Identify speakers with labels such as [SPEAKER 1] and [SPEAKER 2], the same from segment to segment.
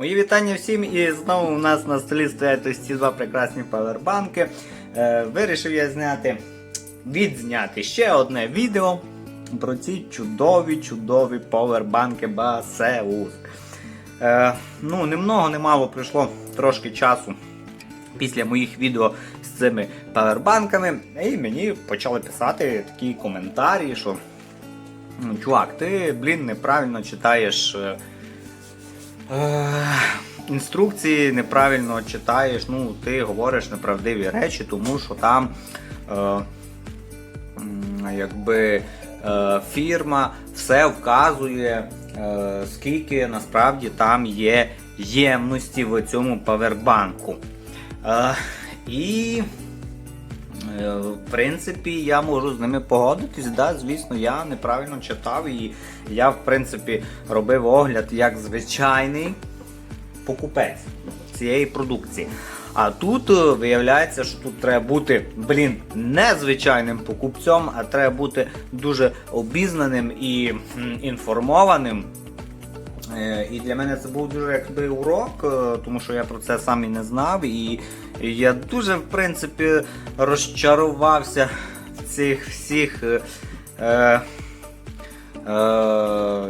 [SPEAKER 1] Мої вітання всім і знову у нас на столі стоять ось ці два прекрасні павербанки. Е, вирішив я зняти, відзняти ще одне відео про ці чудові, чудові павербанки Басеус. Е, ну, немного, немало пройшло трошки часу після моїх відео з цими павербанками, і мені почали писати такі коментарі, що ну, чувак, ти, блін, неправильно читаєш. Е, Інструкції неправильно читаєш, ну ти говориш неправдиві речі, тому що там е, якби е, фірма все вказує, е, скільки насправді там є ємності в цьому павербанку. Е, і В принципі, я можу з ними погодитись. Да, звісно, я неправильно читав і я, в принципі, робив огляд як звичайний покупець цієї продукції. А тут е, виявляється, що тут треба бути, блін, не звичайним покупцем, а треба бути дуже обізнаним і інформованим. Е, І для мене це був дуже якби урок, е, тому що я про це сам і не знав. І я дуже, в принципі, розчарувався в цих всіх е, е, е,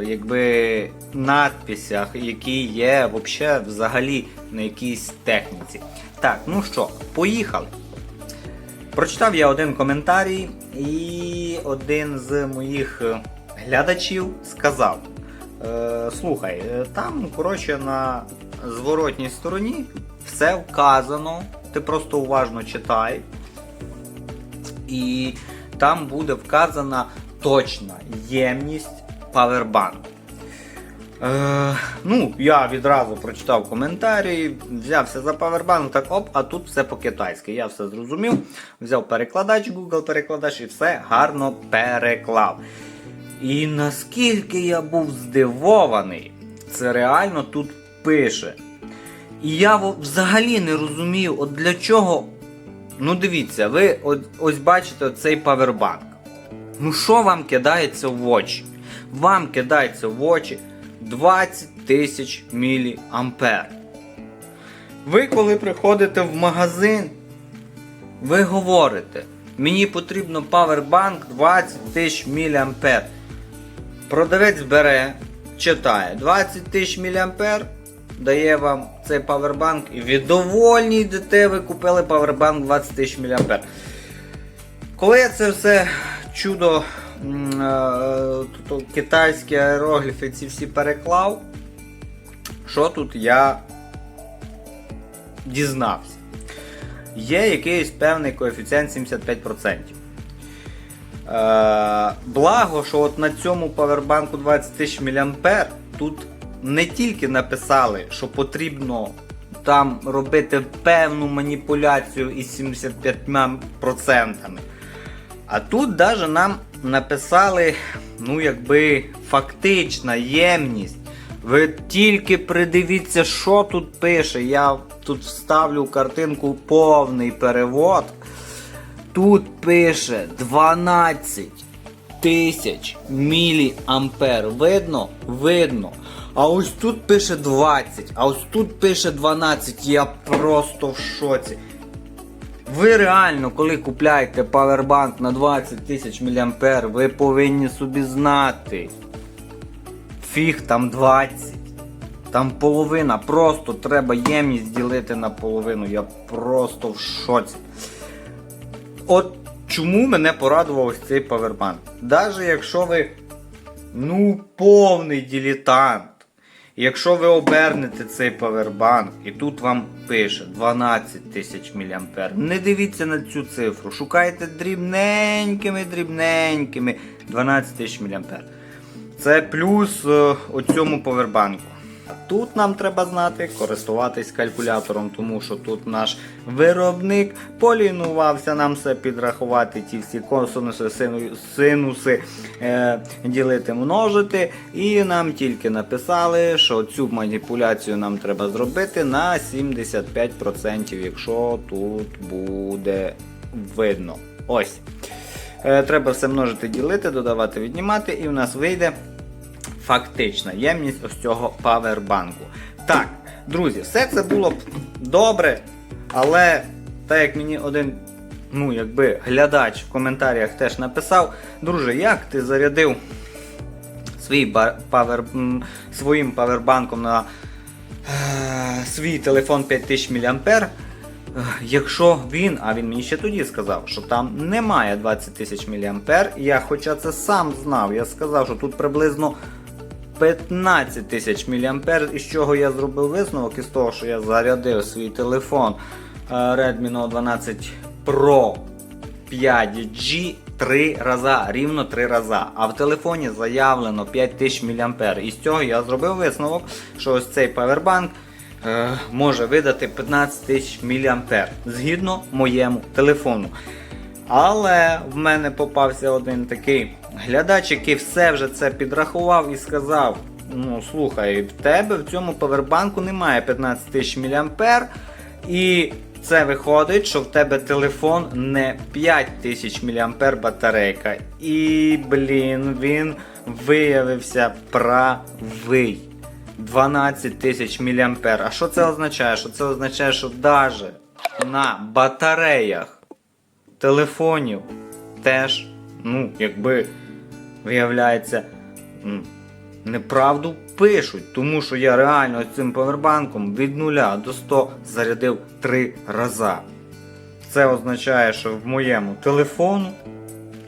[SPEAKER 1] якби надписях, які є вообще взагалі на якійсь техніці. Так, ну що, поїхали. Прочитав я один коментарій, і один з моїх глядачів сказав: е, слухай, е, там, коротше, на зворотній стороні все вказано, ти просто уважно читай, і там буде вказана точна ємність павербанку. Е, ну, я відразу прочитав коментарі, взявся за павербанк, так оп, а тут все по-китайськи. Я все зрозумів. Взяв перекладач, Google перекладач і все гарно переклав. І наскільки я був здивований, це реально тут пише. І я взагалі не розумію, от для чого. Ну дивіться, ви от, ось бачите цей павербанк. Ну що вам кидається в очі? Вам кидається в очі 20 тисяч міліампер. Ви коли приходите в магазин, ви говорите, мені потрібно павербанк 20 тисяч міліампер. Продавець бере, читає 20 тисяч міліампер, дає вам цей павербанк і ви довольні йдете, ви купили павербанк 20 тисяч міліампер. Коли я це все чудо е, китайські аерогліфи ці всі переклав, що тут я дізнався? Є якийсь певний коефіцієнт 75%. Е, благо, що от на цьому павербанку 20 тисяч мА тут не тільки написали, що потрібно там робити певну маніпуляцію із 75%. А тут навіть нам написали, ну, якби фактична ємність. Ви тільки придивіться, що тут пише. Я тут вставлю картинку повний перевод. Тут пише 12 тисяч міліампер. Видно? Видно. А ось тут пише 20, а ось тут пише 12. Я просто в шоці. Ви реально, коли купляєте павербанк на 20 тисяч мА, ви повинні собі знати. Фіг там 20. Там половина. Просто треба ємність ділити на половину. Я просто в шоці. От чому мене порадував ось цей павербанк? Навіть якщо ви ну повний дилетант. Якщо ви обернете цей павербанк і тут вам пише 12 тисяч мА, не дивіться на цю цифру, шукайте дрібненькими, дрібненькими 12 тисяч мА. Це плюс е, оцьому повербанку. А тут нам треба знати користуватись калькулятором, тому що тут наш виробник полінувався нам все підрахувати, ті всі косинуси, синуси е, ділити, множити. І нам тільки написали, що цю маніпуляцію нам треба зробити на 75%, якщо тут буде видно. Ось. Е, треба все множити, ділити, додавати, віднімати, і в нас вийде фактична ємність ось цього павербанку. Так, Друзі, все це було б добре, але так як мені один, ну якби глядач в коментарях теж написав, друже, як ти зарядив свій павер, своїм павербанком на е, свій телефон 5000 мА, якщо він, а він мені ще тоді сказав, що там немає 20 тисяч мА, я хоча це сам знав, я сказав, що тут приблизно 15 тисяч мА, із чого я зробив висновок із того, що я зарядив свій телефон е, Redmi Note 12 Pro 5G три рази, рівно три рази. А в телефоні заявлено 5000 мА. І з цього я зробив висновок, що ось цей павербанк е, може видати 15 тисяч мА згідно моєму телефону. Але в мене попався один такий глядач, який все вже це підрахував і сказав: ну слухай, в тебе в цьому павербанку немає 15 тисяч мА, і це виходить, що в тебе телефон не 5000 мА батарейка. І, блін, він виявився правий. 12 тисяч мА. А що це означає? Що це означає, що навіть на батареях телефонів теж, ну, якби виявляється, неправду пишуть, тому що я реально цим павербанком від 0 до 100 зарядив 3 рази. Це означає, що в моєму телефону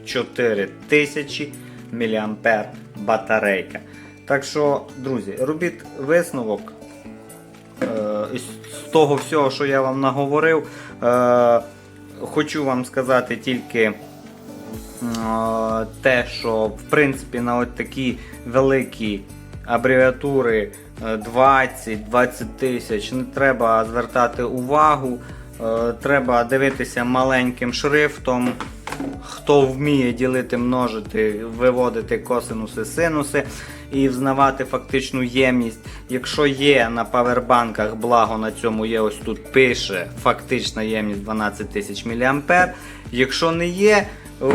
[SPEAKER 1] 4000 мА батарейка. Так що, друзі, робіть висновок е, із того всього, що я вам наговорив. Е, хочу вам сказати тільки е, те, що в принципі на от такі великі абревіатури е, 20-20 тисяч не треба звертати увагу. Е, Треба дивитися маленьким шрифтом. Хто вміє ділити, множити, виводити косинуси, синуси і взнавати фактичну ємність. Якщо є на павербанках, благо на цьому є, ось тут пише фактична ємність 12 тисяч мА. Якщо не є, е,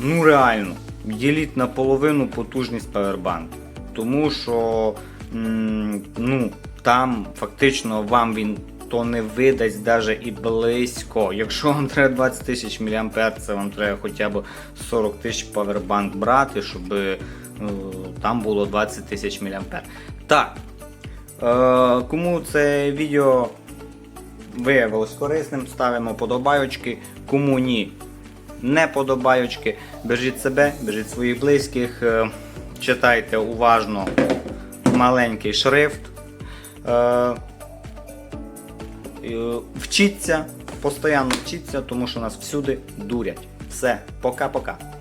[SPEAKER 1] ну реально, діліть на половину потужність павербанку. Тому що ну, там фактично вам він то не видасть навіть і близько. Якщо вам треба 20 тисяч мА, це вам треба хоча б 40 тисяч павербанк брати, щоб е, там було 20 тисяч мА. Так. Е, кому це відео виявилось корисним, ставимо подобайочки. Кому ні, не подобайочки. Бережіть себе, бережіть своїх близьких, е, читайте уважно маленький шрифт. Е, Вчіться, постійно вчіться, тому що нас всюди дурять. Все, пока-пока.